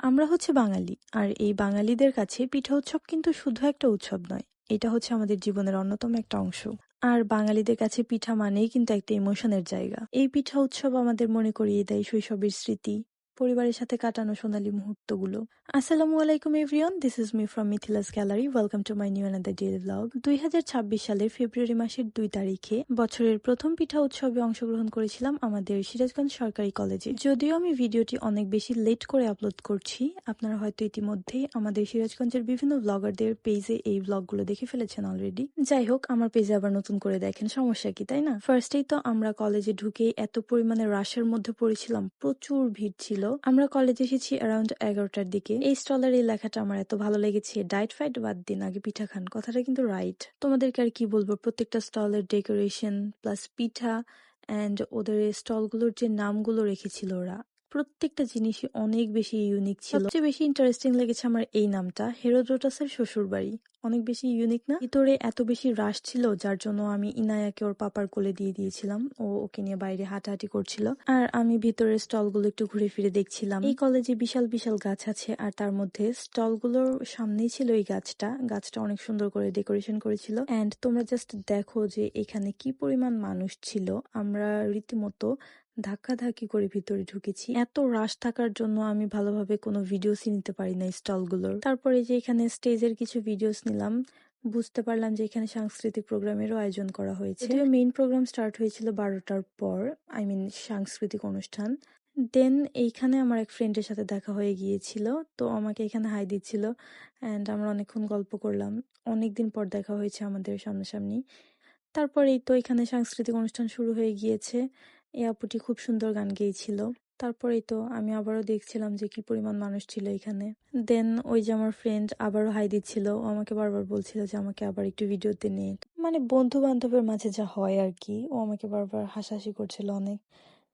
আমরা হচ্ছে বাঙালি, আর এই বাঙালিদের কাছে পিঠা উৎসব কিন্তু শুধু একটা উৎসব নয়, এটা হচ্ছে আমাদের জীবনের অন্যতম একটা অংশ। আর বাঙালিদের কাছে পিঠা মানেই কিন্তু একটা ইমোশনের জায়গা। এই পিঠা উৎসব আমাদের মনে করিয়ে দেয় শৈশবের স্মৃতি পরিবারের সাথে কাটানো সোনালী মুহূর্তগুলো। আসসালামু আলাইকুম, everyone. This is me from Mithila's gallery welcome to my new another daily blog দুই হাজার ছাব্বিশ সালের ফেব্রুয়ারি মাসের দুই তারিখে বছরের প্রথম পিঠা উৎসবে অংশগ্রহণ করেছিলাম আমাদের সিরাজগঞ্জ সরকারি কলেজে। যদিও আমি ভিডিওটি অনেক বেশি লেট করে আপলোড করছি, আপনারা হয়তো ইতিমধ্যেই আমাদের সিরাজগঞ্জের বিভিন্ন ব্লগারদের পেজে এই ব্লগগুলো দেখে ফেলেছেন অলরেডি যাই হোক, আমার পেজে আবার নতুন করে দেখেন, সমস্যা কি, তাই না? ফার্স্টেই তো আমরা কলেজে ঢুকে এত পরিমাণে রাশের মধ্যে পড়েছিলাম, প্রচুর ভিড় ছিল। আমরা কলেজ এসেছি অ্যারাউন্ড এগারোটার দিকে। এই স্টলের এই লেখাটা আমার এত ভালো লেগেছে। ডায়েট ফাইট বাদ দিন, আগে পিঠা খান। কথাটা কিন্তু রাইট তোমাদেরকে আর কি বলব? প্রত্যেকটা স্টলের ডেকোরেশন প্লাস পিঠা অ্যান্ড ওদের স্টলগুলোর যে নামগুলো রেখেছিল ওরা। প্রত্যেকটা জিনিসই অনেক বেশি ইউনিক ছিল। সবচেয়ে বেশি ইন্টারেস্টিং লেগেছে আমার এই নামটা হেরোডোটাসের শ্বশুর বাড়ি। অনেক বেশি ইউনিক না? ভিতরে এত বেশি রাশ ছিল যার জন্য আমি ইনায়াকে ওর পাপার কোলে দিয়ে দিয়েছিলাম। ও ওকে নিয়ে বাইরে হাঁটাহাঁটি করছিল। আর আমি ভিতরের স্টলগুলো একটু ঘুরে ফিরে দেখছিলাম। এই কলেজে বিশাল বিশাল গাছ আছে আর তার মধ্যে স্টলগুলোর সামনেই ছিল এই গাছটা। গাছটা অনেক সুন্দর করে ডেকোরেশন করেছিল। অ্যান্ড তোমরা জাস্ট দেখো যে এখানে কি পরিমাণ মানুষ ছিল। আমরা রীতিমতো ধাক্কাধাক্কি করে ভিতরে ঢুকেছি। এত রাশ থাকার জন্য আমি ভালোভাবে কোনো ভিডিওসই নিতে পারি না স্টলগুলোর তারপরে যে এখানে স্টেজের কিছু ভিডিওস নিলাম, বুঝতে পারলাম যে এখানে সাংস্কৃতিক প্রোগ্রামেরও আয়োজন করা হয়েছে। যদিও মেইন প্রোগ্রাম স্টার্ট হয়েছিল বারোটার পর আই মিন সাংস্কৃতিক অনুষ্ঠান। দেন এইখানে আমার এক ফ্রেন্ডের সাথে দেখা হয়ে গিয়েছিল, তো আমাকে এখানে হাই দিচ্ছিল অ্যান্ড আমরা অনেকক্ষণ গল্প করলাম। অনেকদিন পর দেখা হয়েছে আমাদের সামনাসামনি। তারপরেই তো এখানে সাংস্কৃতিক অনুষ্ঠান শুরু হয়ে গিয়েছে। এই আপুটি খুব সুন্দর গান গেয়েছিল। তারপরেই তো আমি আবারও দেখছিলাম যে কি পরিমাণ মানুষ ছিল এখানে। দেন ওই যে আমার ফ্রেন্ড আবারও হাই দিচ্ছিল। ও আমাকে বারবার বলছিল যে আমাকে আবার একটু ভিডিওতে নিয়ে। মানে বন্ধু বান্ধবের মাঝে যা হয় আর কি, ও আমাকে বারবার হাসাহাসি করছিল অনেক।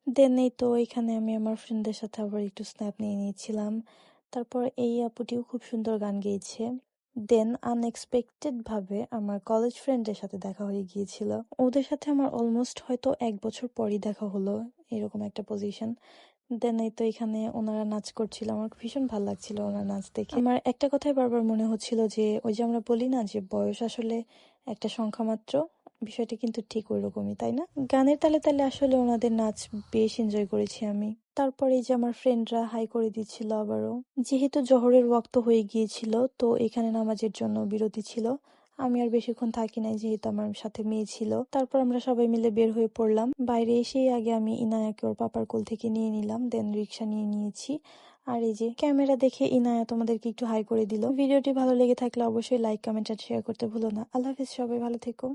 দেন এই তো এখানে আমি আমার ফ্রেন্ডদের সাথে আবার একটু স্ন্যাপ নিয়ে নিয়েছিলাম। তারপর এই আপুটিও খুব সুন্দর গান গেয়েছে। দেন আনএক্সপেক্টেড ভাবে আমার কলেজ ফ্রেন্ডের সাথে দেখা হয়ে গিয়েছিল। ওদের সাথে আমার অলমোস্ট হয়তো এক বছর পরই দেখা হলো, এরকম একটা পজিশন দেন এই তো এখানে ওনারা নাচ করছিল, আমার ভীষণ ভালো লাগছিল ওনার নাচ দেখে। আমার একটা কথাই বারবার মনে হচ্ছিল যে, ওই যে আমরা বলি না যে, বয়স আসলে একটা সংখ্যা মাত্র, বিষয়টা কিন্তু ঠিক ওই রকমই তাই না? গানের তালে তালে আসলে ওনাদের নাচ বেশ এনজয় করেছি আমি। তারপরে এই যে আমার ফ্রেন্ডরা হাই করে দিচ্ছিল আবারও। যেহেতু জহরের ওয়াক্ত হয়ে গিয়েছিল, তো এখানে নামাজের জন্য বিরতি ছিল। আমি আর বেশিক্ষণ থাকি নাই যেহেতু আমার সাথে মেয়ে ছিল। তারপর আমরা সবাই মিলে বের হয়ে পড়লাম। বাইরে এসেই আগে আমি ইনায়াকে ওর পাপার কোল থেকে নিয়ে নিলাম দেন রিক্সা নিয়ে নিয়েছি। আর এই যে ক্যামেরা দেখে ইনায়া তোমাদেরকে একটু হাই করে দিল। ভিডিওটি ভালো লেগে থাকলে অবশ্যই লাইক কমেন্ট আর শেয়ার করতে ভুলো না। আল্লাহ হাফিজ, সবাই ভালো থেকো।